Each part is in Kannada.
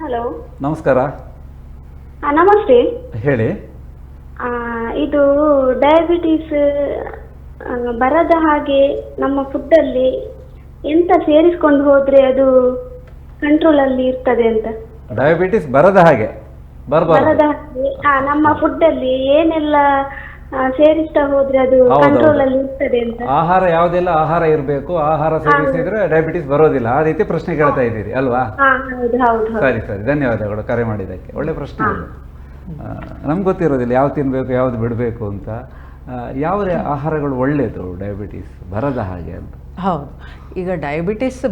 ಹಲೋ. ನಮಸ್ಕಾರ. ಹಾಂ ನಮಸ್ತೆ. ಹೇಳಿ. ಆ, ಇದು ಡಯಾಬಿಟೀಸ್ ಆ, ಬರದ ಹಾಗೆ ನಮ್ಮ ಫುಡ್ ಅಲ್ಲಿ ಎಂತ ಸೇರಿಸ್ಕೊಂಡು ಹೋದ್ರೆ ಅದು ಕಂಟ್ರೋಲ್ ಅಲ್ಲಿ ಇರ್ತದೆ ಅಂತ? ಡಯಾಬಿಟಿಸ್ ಬರದ ಹಾಗೆ. ಬರಬಾರ್ದು. ಬರದ ಹಾಗೆ. ಆ, ನಮ್ಮ ಫುಡ್ಡಲ್ಲಿ ಏನೆಲ್ಲ ಆ, ಸೇರಿಸ್ತಾ ಹೋದ್ರೆ ಅದು ಹೌದು, ಕಂಟ್ರೋಲ್ ಅಲ್ಲಿ ಇರ್ತದೆ ಅಂತ. ಆಹಾರ ಯಾವುದೆಲ್ಲ ಆಹಾರ ಇರಬೇಕು ಆಹಾರ ಸೇವಿಸಿದ್ರೆ ಡಯಾಬಿಟಿಸ್ ಬರೋದಿಲ್ಲ. ಆ ರೀತಿ ಪ್ರಶ್ನೆ ಕೇಳ್ತಾ ಇದ್ದೀರಿ ಅಲ್ವಾ? ಹಾ ಹೌದು ಹೌದು ಹೌದು. ಸರಿ ಸರಿ. ಧನ್ಯವಾದಗಳು ಕರೆ ಮಾಡಿದ್ದಕ್ಕೆ. ಒಳ್ಳೆ ಪ್ರಶ್ನೆ ಇದು. ನಮ್ಗೆ ಗೊತ್ತಿರೋದಿಲ್ಲ ಯಾವ್ದು ತಿನ್ನಬೇಕು ಯಾವ್ದು ಬಿಡಬೇಕು ಅಂತ. ಆ, ಯಾವ ಆಹಾರಗಳು ಒಳ್ಳೇದು ಡಯಾಬಿಟಿಸ್ ಬರದ ಹಾಗೆ ಅಂತ. ಹೌದು. ಈಗ ಡಯಾಬಿಟಿಸ್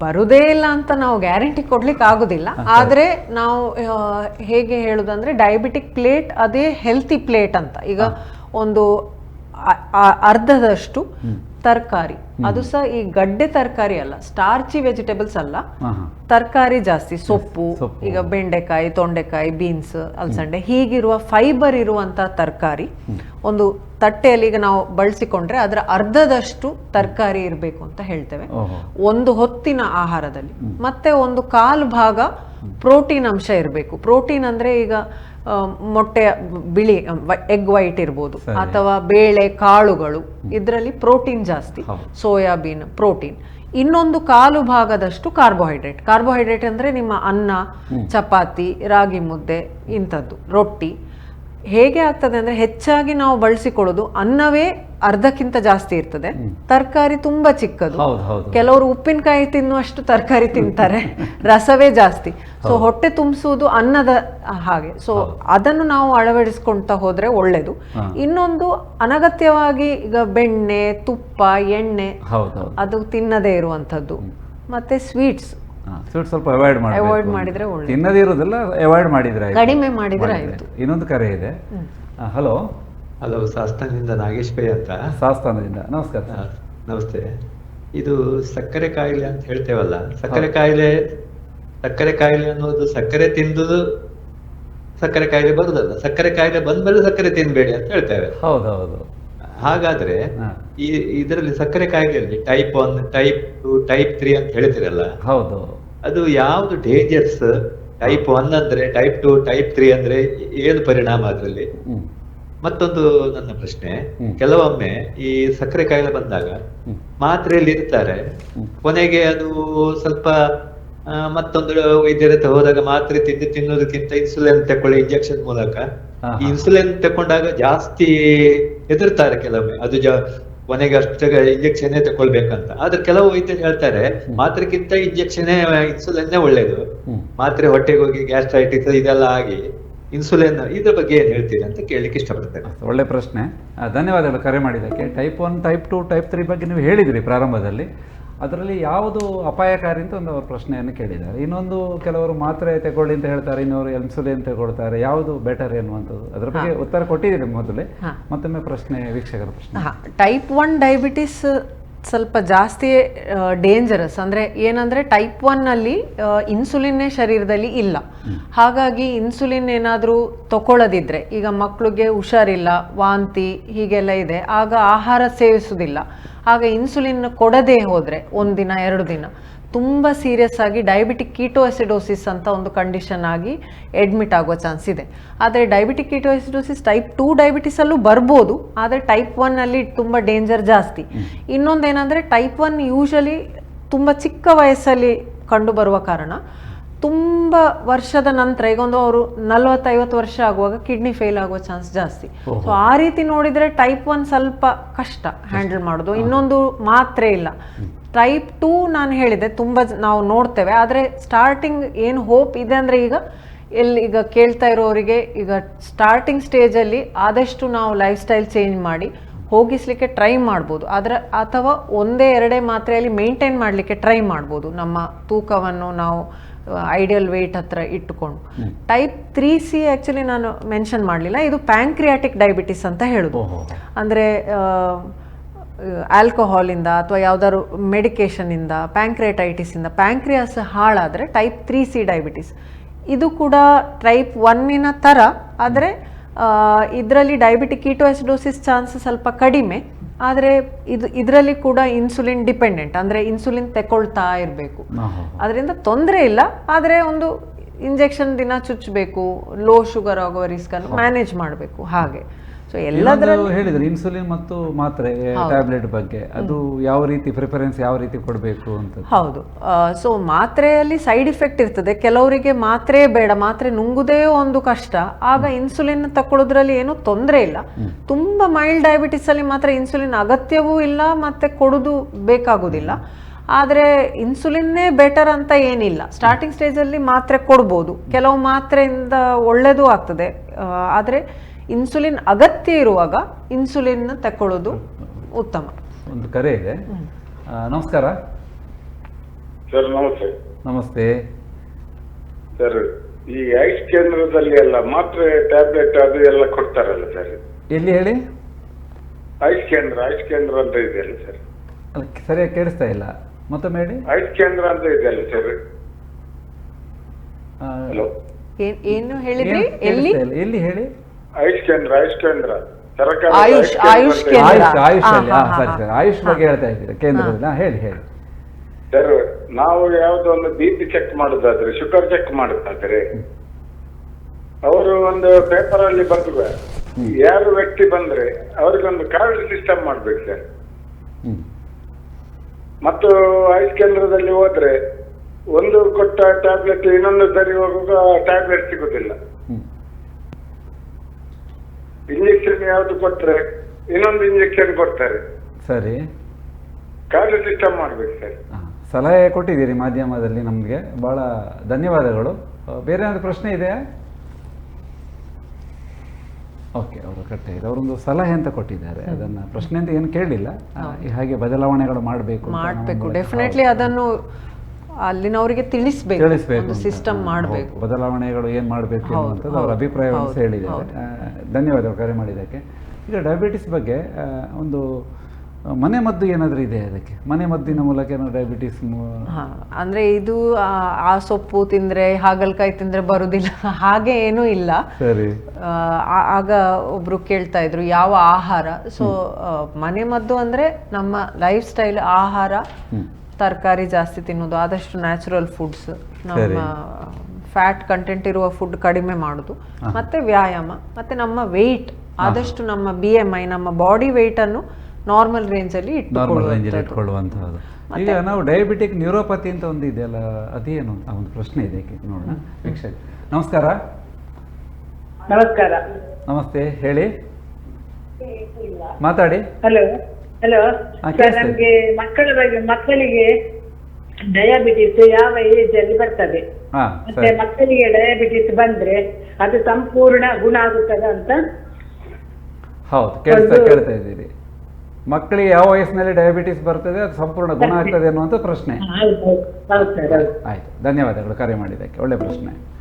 ಬರುದೇ ಇಲ್ಲ ಅಂತ ನಾವು ಗ್ಯಾರಂಟಿ ಕೊಡ್ಲಿಕ್ಕೆ ಆಗುದಿಲ್ಲ. ಆದ್ರೆ ನಾವು ಆ, ಹೇಗೆ ಹೇಳುದಂದ್ರೆ ಡಯಾಬಿಟಿಕ್ ಪ್ಲೇಟ್ ಅದೇ ಹೆಲ್ತಿ ಪ್ಲೇಟ್ ಅಂತ. ಈಗ ಒಂದು ಅರ್ಧದಷ್ಟು ತರಕಾರಿ. ಅದು ಸಹ ಈ ಗಡ್ಡೆ ತರಕಾರಿ ಅಲ್ಲ ಸ್ಟಾರ್ಚಿ ವೆಜಿಟೇಬಲ್ಸ್ ಅಲ್ಲ. ತರಕಾರಿ ಜಾಸ್ತಿ ಸೊಪ್ಪು ಸೊಪ್ಪು. ಈಗ ಬೆಂಡೆಕಾಯಿ ತೊಂಡೆಕಾಯಿ ಬೀನ್ಸ್ ಅಲಸಂಡೆ ಹೀಗಿರುವ ಫೈಬರ್ ಇರುವಂತಹ ತರಕಾರಿ. ಒಂದು ತಟ್ಟೆಯಲ್ಲಿ ಈಗ ನಾವು ಬಳಸಿಕೊಂಡ್ರೆ ಅದರ ಅರ್ಧದಷ್ಟು ತರಕಾರಿ ಇರಬೇಕು ಅಂತ ಹೇಳ್ತೇವೆ. ಒಂದು ಹೊತ್ತಿನ ಆಹಾರದಲ್ಲಿ. ಮತ್ತೆ ಒಂದು ಕಾಲು ಭಾಗ ಪ್ರೋಟೀನ್ ಅಂಶ ಇರಬೇಕು. ಪ್ರೋಟೀನ್ ಅಂದ್ರೆ ಈಗ ಮೊಟ್ಟೆ ಬಿಳಿ ಎಗ್ ವೈಟ್ ಇರ್ಬೋದು. ಅಥವಾ ಬೇಳೆ ಕಾಳುಗಳು ಇದರಲ್ಲಿ ಪ್ರೋಟೀನ್ ಜಾಸ್ತಿ. Soybean protein. ಇನ್ನೊಂದು ಕಾಲು ಭಾಗದಷ್ಟು ಕಾರ್ಬೋಹೈಡ್ರೇಟ್. ಕಾರ್ಬೋಹೈಡ್ರೇಟ್ ಅಂದ್ರೆ ನಿಮ್ಮ ಅನ್ನ ಚಪಾತಿ ರಾಗಿ ಮುದ್ದೆ ಇಂಥದ್ದು ರೊಟ್ಟಿ. ಹೇಗೆ ಆಗ್ತದೆ ಅಂದ್ರೆ ಹೆಚ್ಚಾಗಿ ನಾವು ಬಳಸಿಕೊಳ್ಳೋದು ಅನ್ನವೇ ಅರ್ಧಕ್ಕಿಂತ ಜಾಸ್ತಿ ಇರ್ತದೆ. ತರಕಾರಿ ತುಂಬಾ ಚಿಕ್ಕದು. ಕೆಲವರು ಉಪ್ಪಿನಕಾಯಿ ತಿನ್ನುವಷ್ಟು ತರಕಾರಿ ತಿಂತಾರೆ. ರಸವೇ ಜಾಸ್ತಿ. ಸೊ ಹೊಟ್ಟೆ ತುಂಬಿಸುವುದು ಅನ್ನದ ಹಾಗೆ. ಸೊ ಅದನ್ನು ನಾವು ಅಳವಡಿಸ್ಕೊಂತ ಹೋದ್ರೆ ಒಳ್ಳೇದು. ಇನ್ನೊಂದು ಅನಗತ್ಯವಾಗಿ ಈಗ ಬೆಣ್ಣೆ ತುಪ್ಪ ಎಣ್ಣೆ ಅದು ತಿನ್ನದೇ ಇರುವಂಥದ್ದು. ಮತ್ತೆ ಸ್ವೀಟ್ಸ್ ಸ್ವೀಟ್ ಸ್ವಲ್ಪ ಅವಾಯ್ಡ್ ಮಾಡಿ ಮಾಡಿದ್ರೆ ಒಳ್ಳೆ. ತಿನ್ನದಿರೋದೆಲ್ಲ ಅವಾಯ್ಡ್ ಮಾಡಿದ್ರೆ ಆಯ್ತು. ಕಡಿಮೆ ಮಾಡಿದ್ರೆ. ಆಯ್ತು. ಇನ್ನೊಂದು ಕರೆ ಇದೆ. ಹಲೋ. ಹಲೋ ಸಾಸ್ತಾನದಿಂದ ನಾಗೇಶ್ ಪೈ ಅಂತ. ಸಾಸ್ತಾನದಿಂದ ನಮಸ್ಕಾರ. ನಮಸ್ತೆ. ಇದು ಸಕ್ಕರೆ ಕಾಯಿಲೆ ಅಂತ ಹೇಳ್ತೇವಲ್ಲ. ಸಕ್ಕರೆ ಕಾಯಿಲೆ ಸಕ್ಕರೆ ಕಾಯಿಲೆ ಅನ್ನೋದು ಸಕ್ಕರೆ ತಿಂದು ಸಕ್ಕರೆ ಕಾಯಿಲೆ ಬರುದಲ್ಲ. ಸಕ್ಕರೆ ಕಾಯಿಲೆ ಬಂದ್ಮೇಲೆ ಸಕ್ಕರೆ ತಿನ್ಬೇಡಿ ಅಂತ ಹೇಳ್ತೇವೆ. ಹೌದೌದು ಹೌದು. ಹಾಗಾದ್ರೆ ಹಾ. ಈ ಇದರಲ್ಲಿ ಸಕ್ಕರೆ ಕಾಯಿಲೆಯಲ್ಲಿ type one type two type three ಅಂತ ಹೇಳ್ತಿರಲ್ಲ ಹೌದು. ಅದು ಯಾವ್ದು ಡೇಂಜರ್ಸ್ ಟೈಪ್ ಒನ್ ಅಂದ್ರೆ ಟೈಪ್ ಟು ಟೈಪ್ ತ್ರೀ ಅಂದ್ರೆ ಏನು ಪರಿಣಾಮ ಅದರಲ್ಲಿ? ಮತ್ತೊಂದು ನನ್ನ ಪ್ರಶ್ನೆ. ಕೆಲವೊಮ್ಮೆ ಈ ಸಕ್ಕರೆ ಕಾಯಿಲೆ ಬಂದಾಗ ಮಾತ್ರೆಯಲ್ಲಿ ಇರ್ತಾರೆ. ಕೊನೆಗೆ ಅದು ಸ್ವಲ್ಪ ಮತ್ತೊಂದು ವೈದ್ಯರ ಹತ್ರ ಹೋದಾಗ ಮಾತ್ರೆ ತಿಂದು ತಿನ್ನೋದಕ್ಕಿಂತ ಇನ್ಸುಲಿನ್ ತಕೊಳ್ಳಿ ಇಂಜೆಕ್ಷನ್ ಮೂಲಕ ಈ ಇನ್ಸುಲಿನ್ ತಕೊಂಡಾಗ ಜಾಸ್ತಿ ಹೆದರ್ತಾರೆ ಕೆಲವೊಮ್ಮೆ. ಅದು ಜ ಕೊನೆಗೆ ಅಷ್ಟು ಇಂಜೆಕ್ಷನ್ ತಗೊಳ್ಬೇಕಂತ. ಆದ್ರೆ ಕೆಲವು ವೈದ್ಯರು ಹೇಳ್ತಾರೆ ಮಾತ್ರೆಗಿಂತ ಇಂಜೆಕ್ಷನ್ ಇನ್ಸುಲಿನ್ ಒಳ್ಳೇದು. ಮಾತ್ರೆ ಹೊಟ್ಟೆಗೆ ಹೋಗಿ ಗ್ಯಾಸ್ಟ್ರೈಟಿಸ್ ಇದೆಲ್ಲ ಆಗಿ ಇನ್ಸುಲಿನ್ ಇದ್ರ ಬಗ್ಗೆ ಏನ್ ಹೇಳ್ತೀರಿ ಅಂತ ಕೇಳಲಿಕ್ಕೆ ಇಷ್ಟಪಡ್ತೇನೆ. ಒಳ್ಳೆ ಪ್ರಶ್ನೆ. ಧನ್ಯವಾದಗಳು ಕರೆ ಮಾಡಿದ್ದಕ್ಕೆ. Type one type two type three ಬಗ್ಗೆ ನೀವು ಹೇಳಿದಿರಿ ಪ್ರಾರಂಭದಲ್ಲಿ. ಅದರಲ್ಲಿ ಯಾವುದು ಅಪಾಯಕಾರಿ ಅಂತ ಒಂದು ಅವ್ರ ಪ್ರಶ್ನೆಯನ್ನು ಕೇಳಿದ್ದಾರೆ. ಇನ್ನೊಂದು ಕೆಲವರು ಮಾತ್ರೆ ತಗೊಳ್ಳಿ ಅಂತ ಹೇಳ್ತಾರೆ ಇನ್ನೊರು ಇನ್ಸುಲಿನ್ ತಗೊಳ್ತಾರೆ ಯಾವುದು ಬೆಟರ್ ಎನ್ನುವಂಥದ್ದು. ಅದರ ಬಗ್ಗೆ ಉತ್ತರ ಕೊಟ್ಟಿದ್ದೀರಿ ಮೊದಲೇ. ಮತ್ತೊಮ್ಮೆ ಪ್ರಶ್ನೆ ವೀಕ್ಷಕರ ಪ್ರಶ್ನೆ. ಟೈಪ್ ಒನ್ ಡಯಾಬಿಟಿಸ್ ಸ್ವಲ್ಪ ಜಾಸ್ತಿ ಡೇಂಜರಸ್ ಅಂದರೆ ಏನಂದರೆ ಟೈಪ್ ಒನ್ನಲ್ಲಿ ಇನ್ಸುಲಿನ್ನೇ ಶರೀರದಲ್ಲಿ ಇಲ್ಲ. ಹಾಗಾಗಿ ಇನ್ಸುಲಿನ್ ಏನಾದರೂ ತಗೊಳ್ಳೋದಿದ್ರೆ ಈಗ ಮಕ್ಕಳಿಗೆ ಹುಷಾರಿಲ್ಲ ವಾಂತಿ ಹೀಗೆಲ್ಲ ಇದೆ ಆಗ ಆಹಾರ ಸೇವಿಸುವುದಿಲ್ಲ. ಆಗ ಇನ್ಸುಲಿನ್ ಕೊಡದೇ ಹೋದರೆ ಒಂದು ದಿನ ಎರಡು ದಿನ ತುಂಬ ಸೀರಿಯಸ್ ಆಗಿ ಡಯಾಬಿಟಿಕ್ ಕೀಟೋಎಸಿಡೋಸಿಸ್ ಅಂತ ಒಂದು ಕಂಡೀಷನ್ ಆಗಿ ಅಡ್ಮಿಟ್ ಆಗೋ ಚಾನ್ಸ್ ಇದೆ. ಆದರೆ ಡಯಾಬಿಟಿಕ್ ಕೀಟೋಎಸಿಡೋಸಿಸ್ ಟೈಪ್ ಟೂ ಡಯಾಬಿಟಿಸಲ್ಲೂ ಬರ್ಬೋದು ಆದರೆ ಟೈಪ್ ಒನ್ನಲ್ಲಿ ತುಂಬ ಡೇಂಜರ್ ಜಾಸ್ತಿ. ಇನ್ನೊಂದೇನೆಂದರೆ ಟೈಪ್ ಒನ್ ಯೂಶಲಿ ತುಂಬ ಚಿಕ್ಕ ವಯಸ್ಸಲ್ಲಿ ಕಂಡುಬರುವ ಕಾರಣ. ತುಂಬ ವರ್ಷದ ನಂತರ ಈಗ ಒಂದು ಅವರು ನಲವತ್ತೈವತ್ತು ವರ್ಷ ಆಗುವಾಗ ಕಿಡ್ನಿ ಫೇಲ್ ಆಗುವ ಚಾನ್ಸ್ ಜಾಸ್ತಿ. ಸೊ ಆ ರೀತಿ ನೋಡಿದರೆ ಟೈಪ್ ಒನ್ ಸ್ವಲ್ಪ ಕಷ್ಟ ಹ್ಯಾಂಡಲ್ ಮಾಡೋದು. ಇನ್ನೊಂದು ಮಾತ್ರ ಇಲ್ಲ. ಟೈಪ್ ಟೂ ನಾನು ಹೇಳಿದೆ ತುಂಬ ನಾವು ನೋಡ್ತೇವೆ. ಆದರೆ ಸ್ಟಾರ್ಟಿಂಗ್ ಏನು ಹೋಪ್ ಇದೆ ಅಂದರೆ ಈಗ ಎಲ್ಲಿ ಈಗ ಕೇಳ್ತಾ ಇರೋರಿಗೆ ಈಗ ಸ್ಟಾರ್ಟಿಂಗ್ ಸ್ಟೇಜಲ್ಲಿ ಆದಷ್ಟು ನಾವು ಲೈಫ್ ಸ್ಟೈಲ್ ಚೇಂಜ್ ಮಾಡಿ ಹೋಗಿಸ್ಲಿಕ್ಕೆ ಟ್ರೈ ಮಾಡ್ಬೋದು. ಅದರ ಅಥವಾ ಒಂದೇ ಎರಡೇ ಮಾತ್ರೆಯಲ್ಲಿ ಮೇಂಟೈನ್ ಮಾಡಲಿಕ್ಕೆ ಟ್ರೈ ಮಾಡ್ಬೋದು. ನಮ್ಮ ತೂಕವನ್ನು ನಾವು ಐಡಿಯಲ್ ವೆಯ್ಟ್ ಹತ್ರ ಇಟ್ಟುಕೊಂಡು. ಟೈಪ್ ತ್ರೀ ಸಿ ಆ್ಯಕ್ಚುಲಿ ನಾನು ಮೆನ್ಷನ್ ಮಾಡಲಿಲ್ಲ. ಇದು ಪ್ಯಾಂಕ್ರಿಯಾಟಿಕ್ ಡಯಾಬಿಟಿಸ್ ಅಂತ ಹೇಳೋದು. ಅಂದರೆ ಆಲ್ಕೋಹಾಲಿಂದ ಅಥವಾ ಯಾವ್ದಾದ್ರು ಮೆಡಿಕೇಷನಿಂದ ಪ್ಯಾಂಕ್ರಿಯಟೈಟಿಸಿಂದ ಪ್ಯಾಂಕ್ರಿಯಾಸ್ ಹಾಳಾದರೆ ಟೈಪ್ ತ್ರೀ ಸಿ ಡಯಾಬಿಟಿಸ್ ಇದು ಕೂಡ ಟೈಪ್ ಒನ್ನಿನ ಥರ ಆದರೆ ಇದರಲ್ಲಿ ಡಯಾಬಿಟಿಕ್ ಕೀಟೋಎಸ್ಡೋಸಿಸ್ ಚಾನ್ಸ್ ಸ್ವಲ್ಪ ಕಡಿಮೆ ಆದರೆ ಇದು ಇದರಲ್ಲಿ ಕೂಡ ಇನ್ಸುಲಿನ್ ಡಿಪೆಂಡೆಂಟ್ ಅಂದರೆ ಇನ್ಸುಲಿನ್ ತಗೊಳ್ತಾ ಇರಬೇಕು. ಅದರಿಂದ ತೊಂದರೆ ಇಲ್ಲ ಆದರೆ ಒಂದು ಇಂಜೆಕ್ಷನ್ ದಿನ ಚುಚ್ಚಬೇಕು ಲೋ ಶುಗರ್ ಆಗುವ ರಿಸ್ಕನ್ನು ಮ್ಯಾನೇಜ್ ಮಾಡಬೇಕು ಹಾಗೆ. ಸೊ ಎಲ್ಲದರಲ್ಲೂ ಹೇಳಿದ್ರು ಇನ್ಸುಲಿನ್ ಮತ್ತು ಮಾತ್ರೆ ಟ್ಯಾಬ್ಲೆಟ್ ಬಗ್ಗೆ. ಅದು ಯಾವ ರೀತಿ ಪ್ರಿಫರೆನ್ಸ್ ಯಾವ ರೀತಿ ಕೊಡಬೇಕು ಅಂತ ಹೌದು. ಸೊ ಮಾತ್ರೆಯಲ್ಲಿ ಸೈಡ್ ಇಫೆಕ್ಟ್ ಇರ್ತದೆ. ಕೆಲವರಿಗೆ ಮಾತ್ರೆ ಬೇಡ ಮಾತ್ರೆ ನುಂಗುದೇ ಒಂದು ಕಷ್ಟ. ಆಗ ಇನ್ಸುಲಿನ್ ತಕೊಳ್ಳೋದ್ರಲ್ಲಿ ಏನೂ ತೊಂದರೆ ಇಲ್ಲ. ತುಂಬಾ ಮೈಲ್ಡ್ ಡಯಾಬಿಟಿಸ್ ಅಲ್ಲಿ ಮಾತ್ರ ಇನ್ಸುಲಿನ್ ಅಗತ್ಯವೂ ಇಲ್ಲ ಮತ್ತೆ ಕೊಡುದು ಬೇಕಾಗುದಿಲ್ಲ. ಆದರೆ ಇನ್ಸುಲಿನ್ನೇ ಬೆಟರ್ ಅಂತ ಏನಿಲ್ಲ. ಸ್ಟಾರ್ಟಿಂಗ್ ಸ್ಟೇಜಲ್ಲಿ ಮಾತ್ರೆ ಕೊಡ್ಬೋದು. ಕೆಲವು ಮಾತ್ರೆಯಿಂದ ಒಳ್ಳೆಯದು ಆಗ್ತದೆ. ಆದರೆ ಇನ್ಸುಲಿನ್ ಅಗತ್ಯ ಇರುವಾಗ ಇನ್ಸುಲಿನ್ ತಕೊಳ್ಳೋದು ಉತ್ತಮ. ಒಂದು ಕರೆ ಇದೆ. ಆ, ನಮಸ್ಕಾರ. ಸರ್ ನಮಸ್ತೆ. ನಮಸ್ತೆ. ಸರ್ ಈ ಐಸ್ ಕೇಂದ್ರದಲ್ಲಿ ಎಲ್ಲ ಮಾತ್ರೆ ಟ್ಯಾಬ್ಲೆಟ್ ಅದು ಎಲ್ಲ ಕೊಡ್ತಾರಲ್ಲ ಸರ್? ಎಲ್ಲಿ ಹೇಳಿ? ಐಸ್ ಕೇಂದ್ರ ಐಸ್ ಕೇಂದ್ರ ಅಂತ ಇದೆಯಲ್ಲ ಸರ್? ಅದಕ್ಕೆ ಸರಿಯಾಗಿ ಕೇಳಿಸ್ತಾ ಇಲ್ಲ. ಮತ್ತೊಮ್ಮೆ ಹೇಳಿ? ಐಸ್ ಕೇಂದ್ರ ಅಂತ ಇದೆಯಲ್ಲ ಸರ್? ಹಲೋ. ಏನು ಹೇಳಿದ್ರಿ? ಎಲ್ಲಿ? ಎಲ್ಲಿ ಹೇಳಿ? ಕೇಂದ್ರ ಕೇಂದ್ರ. ಸರ್ಕಾರ ಆಯುಷ್- ಆಯುಷ್ ಕೇಂದ್ರ. ಆಯುಷ್ ಆಯುಷ್ ಅಲ್ಲಿ ಹಾ, ಹಾ, ಹಾ, ಸರಿ ಸರಿ. ಆಯುಷ್ ಬಗ್ಗೆ ಹೇಳ್ತಾ ಇದ್ದೀರಾ? ಕೇಂದ್ರದಲ್ಲಿ ಹೇಳಿ ಹೇಳಿ. ಸರ್ ನಾವು ಯಾವ್ದೋ ಒಂದು ಬಿ ಪಿ ಚೆಕ್ ಮಾಡುದಾದ್ರೆ ಶುಗರ್ ಚೆಕ್ ಮಾಡುದಾದ್ರೆ ಅವರು ಒಂದು ಪೇಪರ್ ಅಲ್ಲಿ ಬರೆದು ಯಾರು ವ್ಯಕ್ತಿ ಬಂದ್ರೆ ಅವ್ರಿಗೊಂದು ಕಾರ್ಡ್ ಸಿಸ್ಟಮ್ ಮಾಡ್ಬೇಕು ಸರ್. ಹ್ಮ್. ಮತ್ತು ಆಯುಷ್ ಕೇಂದ್ರದಲ್ಲಿ ಹೋದ್ರೆ ಒಂದು ಕೊಟ್ಟ ಟ್ಯಾಬ್ಲೆಟ್ ಇನ್ನೊಂದು ಸರಿ ಹೋಗುವಾಗ ಟ್ಯಾಬ್ಲೆಟ್ ಸಿಗುದಿಲ್ಲ. ಇಂಜೆಕ್ಷನ್ ಯಾವ್ದು ಕೊಟ್ರೆ ಇನ್ನೊಂದು ಇಂಜೆಕ್ಷನ್ ಕೊಡ್ತಾರೆ. ಸರಿ. ಕಾಲು ಸಿಸ್ಟಮ್ ಮಾಡ್ಬೇಕು ಸರ್. ಸಲಹೆ ಕೊಟ್ಟಿದ್ದೀರಿ ಮಾಧ್ಯಮದಲ್ಲಿ ನಮಗೆ. ಭಾಳ ಧನ್ಯವಾದಗಳು. ಬೇರೆ ಏನಾದ್ರು ಪ್ರಶ್ನೆ ಇದೆಯಾ? ಓಕೆ ಅವರು ಕಟ್ಟೆ ಇದೆ ಅವರೊಂದು ಸಲಹೆ ಅಂತ ಕೊಟ್ಟಿದ್ದಾರೆ. ಅದನ್ನ ಪ್ರಶ್ನೆ ಅಂತ ಏನು ಕೇಳಲಿಲ್ಲ ಹಾಗೆ ಬದಲಾವಣೆಗಳು ಮಾಡಬೇಕು ಮಾಡಬೇಕು. ಡೆಫಿನೆಟ್ಲಿ ಅದನ್ನು ಅಲ್ಲಿನವರಿಗೆ ತಿಳಿಸ್ಬೇಕು ತಿಳಿಸ್ಬೇಕು ಸಿಸ್ಟಮ್ ಮಾಡಬೇಕು. ಬದಲಾವಣೆಗಳು ಏನು ಮಾಡಬೇಕು ಅಂತ ಅನ್ನುವಂಥದ್ದು ಅವರ ಅಭಿಪ್ರಾಯವನ್ನು ಹೇಳಿದ್ದಾರೆ. ಧನ್ಯವಾದ ಧನ್ಯವಾದಗಳು ಕರೆ ಮಾಡಿದ್ದಕ್ಕೆ. ಈಗ ಡಯಾಬಿಟಿಸ್ ಬಗ್ಗೆ ಒಂದು ಮನೆ ಮದ್ದು ಏನಾದರೂ ಇದೆ ಅದಕ್ಕೆ ಮನೆ ಮದ್ದಿನ ಮೂಲಕ ಏನಾದ್ರು ಡಯಾಬಿಟಿಸ್ ಹಾ ಅಂದ್ರೆ ಇದು ಆ, ಸೊಪ್ಪು ತಿಂದ್ರೆ ಹಾಗಲಕಾಯಿ ತಿಂದ್ರೆ ಬರುವುದಿಲ್ಲ ಹಾಗೆ ಏನೂ ಇಲ್ಲ. ಸರಿ. ಆಗ ಒಬ್ರು ಕೇಳ್ತಾ ಇದ್ರು ಯಾವ ಆಹಾರ? ಸೊ ಮನೆ ಮದ್ದು ಅಂದ್ರೆ ನಮ್ಮ ಲೈಫ್ ಸ್ಟೈಲ್ ಆಹಾರ. ತರಕಾರಿ ಜಾಸ್ತಿ ತಿನ್ನೋದು ಆದಷ್ಟು ನ್ಯಾಚುರಲ್ ಫುಡ್ಸ್ ನಮ್ಮ ಫ್ಯಾಟ್ ಕಂಟೆಂಟ್ ಇರುವ ಫುಡ್ ಕಡಿಮೆ ಮಾಡೋದು. ಮತ್ತೆ ವ್ಯಾಯಾಮ ಮತ್ತೆ ನಮ್ಮ ವೆಯ್ಟ್ ಆದಷ್ಟು ನಮ್ಮ ಬಿ ಎಂ ಐ ನಮ್ಮ ಬಾಡಿ ವೆಯ್ಟ್ ಅನ್ನು ನಾರ್ಮಲ್ ರೇಂಜ್ ಅಲ್ಲಿ ನಾರ್ಮಲ್ ಈಗ ನಾವು ಡಯಾಬಿಟಿಕ್ ನ್ಯೂರೋಪತಿ ಅಂತ ಒಂದು ಇದೆಯಲ್ಲ ಅದೇನು ಆ ಒಂದು ಪ್ರಶ್ನೆ ಇದೆ ನೋಡೋಣ. ವೀಕ್ಷಕ ನಮಸ್ಕಾರ. ನಮಸ್ಕಾರ. ನಮಸ್ತೆ ಹೇಳಿ. ಮಾತಾಡಿ. ಹಲೋ ಹಲೋ ಹಾ, ಸರ್ ಕೇಳಿಸ್ತದೆ. ನಮ್ಗೆ ಮಕ್ಕಳ ಬಗ್ಗೆ ಮಕ್ಕಳಿಗೆ ಡಯಾಬಿಟಿಸ್ ಯಾವ ಏಜ್ ಅಲ್ಲಿ ಬರ್ತದೆ? ಹಾ ಮತ್ತೆ ಸರಿ. ಮಕ್ಕಳಿಗೆ ಡಯಾಬಿಟಿಸ್ ಬಂದ್ರೆ ಅದು ಸಂಪೂರ್ಣ ಗುಣ ಆಗುತ್ತದೆ ಅಂತ? ಹೌದು ಕೇಳ್ತಾ ಒಂದು- ಕೇಳ್ತಾ ಇದ್ದೀರಿ. ಮಕ್ಕಳಿಗೆ ಯಾವ ವಯಸ್ಸಿನಲ್ಲಿ ಡಯಾಬಿಟಿಸ್ ಬರ್ತದೆ ಅದು ಸಂಪೂರ್ಣ ಗುಣ ಆಗ್ತದೆ ಅನ್ನುವಂಥ ಪ್ರಶ್ನೆ. ಹೌದು ಹೌದು ಹೌದು ಸರ್ ಹೌದು. ಆಯ್ತು ಧನ್ಯವಾದಗಳು ಕರೆ ಮಾಡಿದ್ದಕ್ಕೆ ಒಳ್ಳೆ ಪ್ರಶ್ನೆ.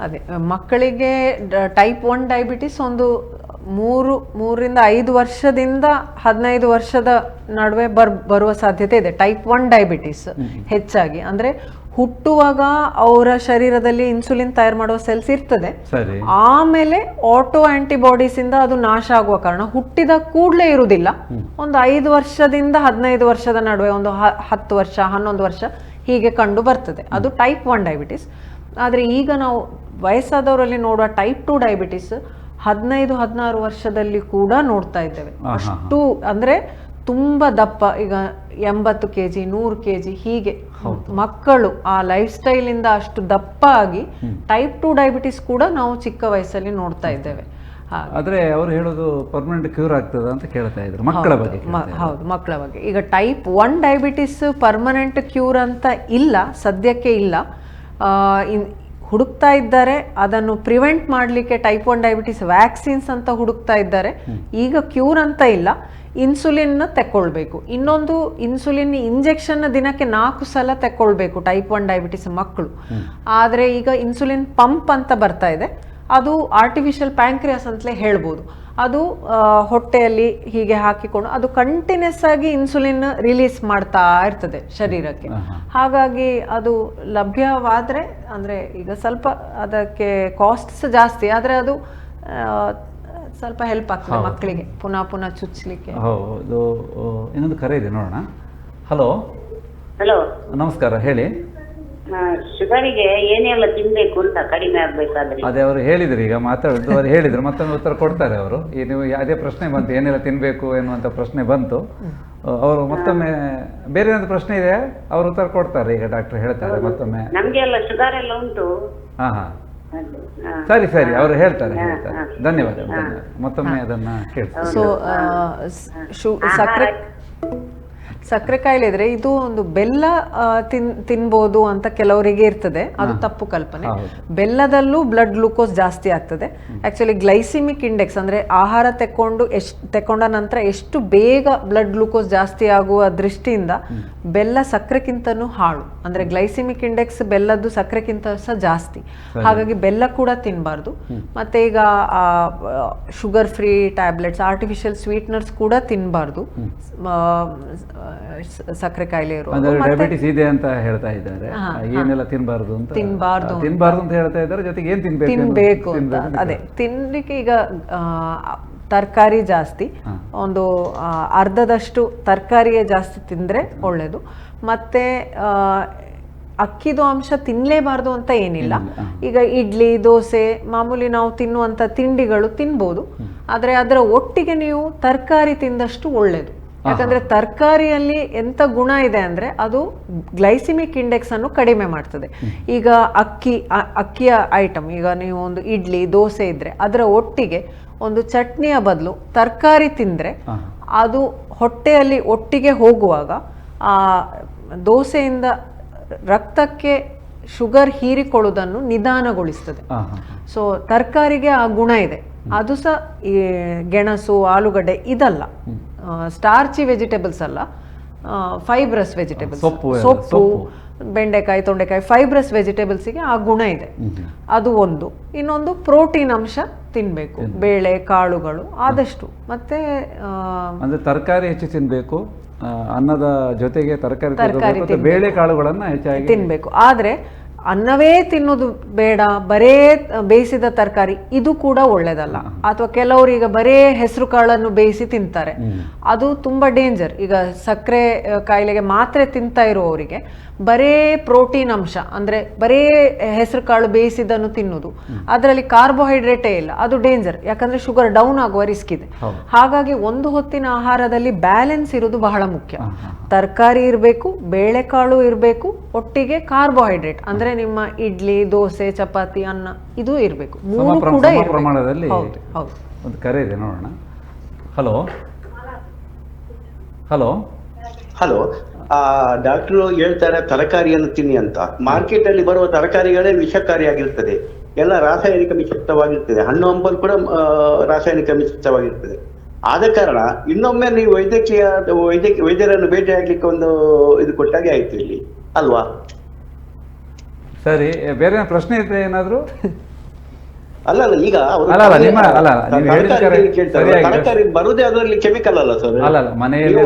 ಅದೇ ಮಕ್ಕಳಿಗೆ ಟೈಪ್ ಒನ್ ಡಯಾಬಿಟಿಸ್ ಒಂದು ಮೂರು ಮೂರಿಂದ ಐದು ವರ್ಷದಿಂದ ಹದಿನೈದು ವರ್ಷದ ನಡುವೆ ಬರ್ ಬರುವ ಸಾಧ್ಯತೆ ಇದೆ. ಟೈಪ್ ಒನ್ ಡಯಾಬಿಟಿಸ್ ಹೆಚ್ಚಾಗಿ. ಅಂದ್ರೆ ಹುಟ್ಟುವಾಗ ಅವರ ಶರೀರದಲ್ಲಿ ಇನ್ಸುಲಿನ್ ತಯಾರು ಮಾಡುವ ಸೆಲ್ಸ್ ಇರ್ತದೆ. ಆಮೇಲೆ ಆಟೋ ಆಂಟಿಬಾಡೀಸ್ ಇಂದ ಅದು ನಾಶ ಆಗುವ ಕಾರಣ ಹುಟ್ಟಿದ ಕೂಡಲೇ ಇರುವುದಿಲ್ಲ. ಒಂದು ಐದು ವರ್ಷದಿಂದ ಹದಿನೈದು ವರ್ಷದ ನಡುವೆ ಒಂದು ಹತ್ತು ವರ್ಷ ಹನ್ನೊಂದು ವರ್ಷ ಹೀಗೆ ಕಂಡು ಬರ್ತದೆ. ಅದು ಟೈಪ್ ಒನ್ ಡಯಾಬಿಟಿಸ್ ಆದರೆ ಈಗ ನಾವು ವಯಸ್ಸಾದವರಲ್ಲಿ ನೋಡುವ ಟೈಪ್ ಟು ಡಯಾಬಿಟಿಸ್ ಹದಿನೈದು ಹದಿನಾರು ವರ್ಷದಲ್ಲಿ ಕೂಡ ನೋಡ್ತಾ ಇದ್ದೇವೆ. ಅಷ್ಟು ಅಂದ್ರೆ ತುಂಬಾ ದಪ್ಪ. ಈಗ ಎಂಬತ್ತು ಕೆ ಜಿ ನೂರು ಕೆ ಜಿ ಹೀಗೆ ಮಕ್ಕಳು ಆ ಲೈಫ್ ಸ್ಟೈಲ್ ಇಂದ ಅಷ್ಟು ದಪ್ಪ ಆಗಿ ಟೈಪ್ ಟು ಡಯಾಬಿಟಿಸ್ ಕೂಡ ನಾವು ಚಿಕ್ಕ ವಯಸ್ಸಲ್ಲಿ ನೋಡ್ತಾ ಇದ್ದೇವೆ. ಆದರೆ ಅವರು ಹೇಳೋದು ಪರ್ಮನೆಂಟ್ ಕ್ಯೂರ್ ಆಗ್ತದೆ ಅಂತ ಕೇಳ್ತಾ ಇದ್ರು. ಮಕ್ಕಳ ಬಗ್ಗೆ ಹೌದು ಮಕ್ಕಳ ಬಗ್ಗೆ. ಈಗ type one diabetes permanent cure ಅಂತ ಇಲ್ಲ ಸದ್ಯಕ್ಕೆ ಇಲ್ಲ. ಹುಡುಕ್ತಾ ಇದ್ದಾರೆ ಅದನ್ನು ಪ್ರಿವೆಂಟ್ ಮಾಡಲಿಕ್ಕೆ ಟೈಪ್ ಒನ್ ಡಯಾಬಿಟಿಸ್ ವ್ಯಾಕ್ಸಿನ್ಸ್ ಅಂತ ಹುಡುಕ್ತಾ ಇದ್ದಾರೆ. ಈಗ ಕ್ಯೂರ್ ಅಂತ ಇಲ್ಲ ಇನ್ಸುಲಿನ್ ತೆಕ್ಕೊಳ್ಬೇಕು. ಇನ್ನೊಂದು ಇನ್ಸುಲಿನ್ ಇಂಜೆಕ್ಷನ್ ದಿನಕ್ಕೆ ನಾಲ್ಕು ಸಲ ತೆಕ್ಕೊಳ್ಬೇಕು ಟೈಪ್ ಒನ್ ಡಯಾಬಿಟಿಸ್ ಮಕ್ಕಳು. ಆದರೆ ಈಗ ಇನ್ಸುಲಿನ್ ಪಂಪ್ ಅಂತ ಬರ್ತಾ ಇದೆ. ಅದು ಆರ್ಟಿಫಿಷಿಯಲ್ ಪ್ಯಾಂಕ್ರಿಯಾಸ್ ಅಂತಲೇ ಹೇಳ್ಬೋದು. ಅದು ಹೊಟ್ಟೆಯಲ್ಲಿ ಹೀಗೆ ಹಾಕಿಕೊಂಡು ಅದು ಕಂಟಿನ್ಯೂಸ್ ಆಗಿ ಇನ್ಸುಲಿನ್ ರಿಲೀಸ್ ಮಾಡ್ತಾ ಇರ್ತದೆ ಶರೀರಕ್ಕೆ. ಹಾಗಾಗಿ ಅದು ಲಭ್ಯವಾದರೆ ಅಂದರೆ ಈಗ ಸ್ವಲ್ಪ ಅದಕ್ಕೆ ಕಾಸ್ಟ್ಸ್ ಜಾಸ್ತಿ ಆದರೆ ಅದು ಆ, ಸ್ವಲ್ಪ ಹೆಲ್ಪ್ ಆಗ್ತದೆ. ಮಕ್ಕಳಿಗೆ. ಪುನಃ ಪುನಃ ಚುಚ್ಚಲಿಕ್ಕೆ ಹೌದು. ಇನ್ನೊಂದು ಕರೆ ಇದೆ ನೋಡೋಣ. ಹಲೋ ಹಲೋ ನಮಸ್ಕಾರ ಹೇಳಿ. ಶುಗರಿಗೆ ಏನೆಲ್ಲ ತಿನ್ಬೇಕು ಅಂತ ಕಡಿಮೆ ಆಗ್ಬೇಕಾದ್ರೆ. ಅದೇ ಅವರು ಹೇಳಿದ್ರು ಈಗ ಮಾತಾಡಿದ್ದು ಅವ್ರು ಹೇಳಿದ್ರು ಮತ್ತೊಮ್ಮೆ ಉತ್ತರ ಕೊಡ್ತಾರೆ ಅವರು. ಈ ನೀವು ಅದೇ ಪ್ರಶ್ನೆ ಬಂತು ಏನೆಲ್ಲ ತಿನ್ಬೇಕು ಎನ್ನುವಂತ ಪ್ರಶ್ನೆ ಬಂತು. ಅವರು ಮತ್ತೊಮ್ಮೆ ಬೇರೆ ಏನಾದ್ರು ಪ್ರಶ್ನೆ ಇದೆ? ಅವರು ಉತ್ತರ ಕೊಡ್ತಾರೆ ಈಗ ಡಾಕ್ಟರ್ ಹೇಳ್ತಾರೆ ಮತ್ತೊಮ್ಮೆ. ನಮ್ಗೆ ಎಲ್ಲ ಶುಗರ್ ಎಲ್ಲ ಉಂಟು. ಹಾ ಹಾ. ಸರಿ ಸರಿ ಅವರು ಹೇಳ್ತಾರೆ ಧನ್ಯವಾದ ಧನ್ಯವಾದ ಮತ್ತೊಮ್ಮೆ ಅದನ್ನ ಕೇಳ್ತಾರೆ ಸೊ ಶು ಸಕ್ಕರೆ ಸಕ್ಕರೆ ಕಾಯಿಲೆ ಇದ್ರೆ ಇದು ಒಂದು ಬೆಲ್ಲ ತಿನ್ ತಿನ್ಬೋದು ಅಂತ ಕೆಲವರಿಗೆ ಇರ್ತದೆ. ಅದು ತಪ್ಪು ಕಲ್ಪನೆ. ಬೆಲ್ಲದಲ್ಲೂ ಬ್ಲಡ್ ಗ್ಲೂಕೋಸ್ ಜಾಸ್ತಿ ಆಗ್ತದೆ. ಆಕ್ಚುಲಿ ಗ್ಲೈಸಿಮಿಕ್ ಇಂಡೆಕ್ಸ್ ಅಂದ್ರೆ ಆಹಾರ ತೆಕ್ಕೊಂಡು ಎಷ್ಟು ತಕೊಂಡ ನಂತರ ಎಷ್ಟು ಬೇಗ ಬ್ಲಡ್ ಗ್ಲೂಕೋಸ್ ಜಾಸ್ತಿ ಆಗುವ ದೃಷ್ಟಿಯಿಂದ ಬೆಲ್ಲ ಸಕ್ಕರೆಕ್ಕಿಂತನೂ ಹಾಳು. ಅಂದ್ರೆ ಗ್ಲೈಸಿಮಿಕ್ ಇಂಡೆಕ್ಸ್ ಬೆಲ್ಲದ್ದು ಸಕ್ಕರೆಕ್ಕಿಂತ ಸಹ ಜಾಸ್ತಿ. ಹಾಗಾಗಿ ಬೆಲ್ಲ ಕೂಡ ತಿನ್ನಬಾರ್ದು ಮತ್ತೆ ಈಗ sugar free tablets artificial sweeteners ಕೂಡ ತಿನ್ನಬಾರ್ದು ಸಕ್ಕರೆ ಕಾಯಿಲೆ ಮತ್ತೆ ಡಯಾಬಿಟಿಸ್ ಇದೆ ಅಂತ ಹೇಳ್ತಾ ಇದ್ದಾರೆ. ಏನೆಲ್ಲ ತಿನ್ಬಾರ್ದು ಅಂತ? ತಿನ್ಬಾರ್ದು ಅಂತ. ಹೇಳ್ತಾ ಇದ್ದಾರೆ ಜೊತೆಗೆ ಏನು ತಿನ್ಬೇಕು ತಿನ್ಬೇಕು ಅಂತ. ಅದೇ ತಿನ್ಲಿಕ್ಕೆ ಈಗ ತರಕಾರಿ ಜಾಸ್ತಿ. ಒಂದು ಅರ್ಧದಷ್ಟು ತರಕಾರಿಯೇ ಜಾಸ್ತಿ ತಿಂದ್ರೆ ಒಳ್ಳೇದು. ಮತ್ತೆ ಅಕ್ಕಿದು ಅಂಶ ತಿನ್ನಲೇಬಾರ್ದು ಅಂತ ಏನಿಲ್ಲ. ಈಗ ಇಡ್ಲಿ ದೋಸೆ ಮಾಮೂಲಿ ನಾವು ತಿನ್ನುವಂಥ ತಿಂಡಿಗಳು ತಿನ್ಬೋದು. ಆದರೆ ಅದರ ಒಟ್ಟಿಗೆ ನೀವು ತರಕಾರಿ ತಿಂದಷ್ಟು ಒಳ್ಳೇದು. ಯಾಕಂದ್ರೆ ತರಕಾರಿಯಲ್ಲಿ ಎಂತ ಗುಣ ಇದೆ ಅಂದ್ರೆ ಅದು ಗ್ಲೈಸಿಮಿಕ್ ಇಂಡೆಕ್ಸ್ ಅನ್ನು ಕಡಿಮೆ ಮಾಡ್ತದೆ. ಈಗ ಅಕ್ಕಿ ಅಕ್ಕಿಯ ಐಟಮ್ ಈಗ ನೀವು ಒಂದು ಇಡ್ಲಿ ದೋಸೆ ಇದ್ರೆ ಅದರ ಒಟ್ಟಿಗೆ ಒಂದು ಚಟ್ನಿಯ ಬದಲು ತರಕಾರಿ ತಿಂದ್ರೆ ಅದು ಹೊಟ್ಟೆಯಲ್ಲಿ ಒಟ್ಟಿಗೆ ಹೋಗುವಾಗ ಆ ದೋಸೆಯಿಂದ ರಕ್ತಕ್ಕೆ ಶುಗರ್ ಹೀರಿಕೊಳ್ಳುವುದನ್ನು ನಿಧಾನಗೊಳಿಸ್ತದೆ. ಸೊ ತರಕಾರಿಗೆ ಆ ಗುಣ ಇದೆ. ಅದು ಸಹ ಗೆಣಸು ಆಲೂಗಡ್ಡೆ ಇದಲ್ಲ. ಸ್ಟಾರ್ಚಿ ವೆಜಿಟೇಬಲ್ಸ್ ಅಲ್ಲ ಫೈಬ್ರಸ್ ವೆಜಿಟೇಬಲ್ಸ್ ಸೊಪ್ಪು ಸೊಪ್ಪು. ಬೆಂಡೆಕಾಯಿ ತೊಂಡೆಕಾಯಿ ಫೈಬ್ರಸ್ ವೆಜಿಟೇಬಲ್ಸ್ಗೆ ಆ ಗುಣ ಇದೆ. ಅದು ಒಂದು. ಇನ್ನೊಂದು ಪ್ರೋಟೀನ್ ಅಂಶ ತಿನ್ಬೇಕು. ಬೇಳೆ ಕಾಳುಗಳು ಆದಷ್ಟು. ಮತ್ತೆ ಅಂದ್ರೆ ತರಕಾರಿ ಹೆಚ್ಚು ತಿನ್ಬೇಕು ಅನ್ನದ ಜೊತೆಗೆ ತರಕಾರಿ ಬೇಳೆ ಕಾಳುಗಳನ್ನು ಹೆಚ್ಚಾಗಿ ತಿನ್ಬೇಕು. ಆದ್ರೆ ಅನ್ನವೇ ತಿನ್ನೋದು ಬೇಡ ಬರೇ ಬೇಯಿಸಿದ ತರಕಾರಿ ಇದು ಕೂಡ ಒಳ್ಳೇದಲ್ಲ. ಅಥವಾ ಕೆಲವರು ಈಗ ಬರೇ ಹೆಸರು ಕಾಳನ್ನು ಬೇಯಿಸಿ ತಿಂತಾರೆ. ಅದು ತುಂಬಾ ಡೇಂಜರ್. ಈಗ ಸಕ್ಕರೆ ಕಾಯಿಲೆಗೆ ಮಾತ್ರ ತಿಂತಾ ಇರುವವರಿಗೆ ಬರೇ ಪ್ರೋಟೀನ್ ಅಂಶ ಅಂದ್ರೆ ಬರೇ ಹೆಸರು ಕಾಳು ಬೇಯಿಸಿದನ್ನು ತಿನ್ನುದು. ಅದರಲ್ಲಿ ಕಾರ್ಬೋಹೈಡ್ರೇಟೇ ಇಲ್ಲ. ಅದು ಡೇಂಜರ್. ಯಾಕಂದ್ರೆ ಶುಗರ್ ಡೌನ್ ಆಗುವ ರಿಸ್ಕ್ ಇದೆ. ಹಾಗಾಗಿ ಒಂದು ಹೊತ್ತಿನ ಆಹಾರದಲ್ಲಿ ಬ್ಯಾಲೆನ್ಸ್ ಇರೋದು ಬಹಳ ಮುಖ್ಯ. ತರಕಾರಿ ಇರಬೇಕು ಬೇಳೆಕಾಳು ಇರಬೇಕು ಒಟ್ಟಿಗೆ ಕಾರ್ಬೋಹೈಡ್ರೇಟ್. ಅಂದ್ರೆ ನಿಮ್ಮ ಇಡ್ಲಿ ದೋಸೆ ಚಪಾತಿ ಅನ್ನ ಇದು ಇರಬೇಕು. ಸಮ ಮೂರು ಕೂಡ ಸಮ ಇರ್ಬೇಕು. ಪ್ರಮಾಣದಲ್ಲಿ ಹೌದು ಹೌದು. ಒಂದು ಕರೆ ಇದೆ ನೋಡೋಣ. ಹಲೋ? ಹಲೋ? ಹಲೋ ಆ ಡಾಕ್ಟ್ರು ಹೇಳ್ತಾರೆ ತರಕಾರಿಯನ್ನು ತಿನ್ನಿ ಅಂತ. ಮಾರ್ಕೆಟ್ ಅಲ್ಲಿ ಬರುವ ತರಕಾರಿಗಳೇ ವಿಷಕಾರಿಯಾಗಿರ್ತದೆ. ಎಲ್ಲ ರಾಸಾಯನಿಕ ಮಿಶ್ರಿತವಾಗಿರ್ತದೆ ಹಣ್ಣು ಹಂಪಲು ಕೂಡ ಆ, ರಾಸಾಯನಿಕ ಮಿಶ್ರಿತವಾಗಿರ್ತದೆ ಆದ ಕಾರಣ ಇನ್ನೊಮ್ಮೆ ನೀವು ವೈದ್ಯಕೀಯ ವೈದ್ಯಕೀಯ ವೈದ್ಯರನ್ನು ಭೇಟಿ ಆಗ್ಲಿಕ್ಕೆ ಒಂದು ಇದು ಕೊಟ್ಟಾಗೆ ಆಯ್ತು ಇಲ್ಲಿ. ಅಲ್ವಾ? ಸರಿ ಬೇರೆ ಪ್ರಶ್ನೆ ಇದೆ ಏನಾದ್ರು? ಅಲ್ಲ ಅಲ್ಲ ಈಗ ಅವರು ಅಲ್ಲ, ಅಲ್ಲ, ನಿಮ್ಮ- ಅಲ್ಲ, ನೀವು ಹೇಳಿದ ತರಕಾರಿ ಬರುದೇ ಅದರಲ್ಲಿ ಕೆಮಿಕಲ್ ಅಲ್ಲ ಸರ್ ಅಲ್ಲ, ಅಲ್ಲ, ಮನೆಯಲ್ಲಿ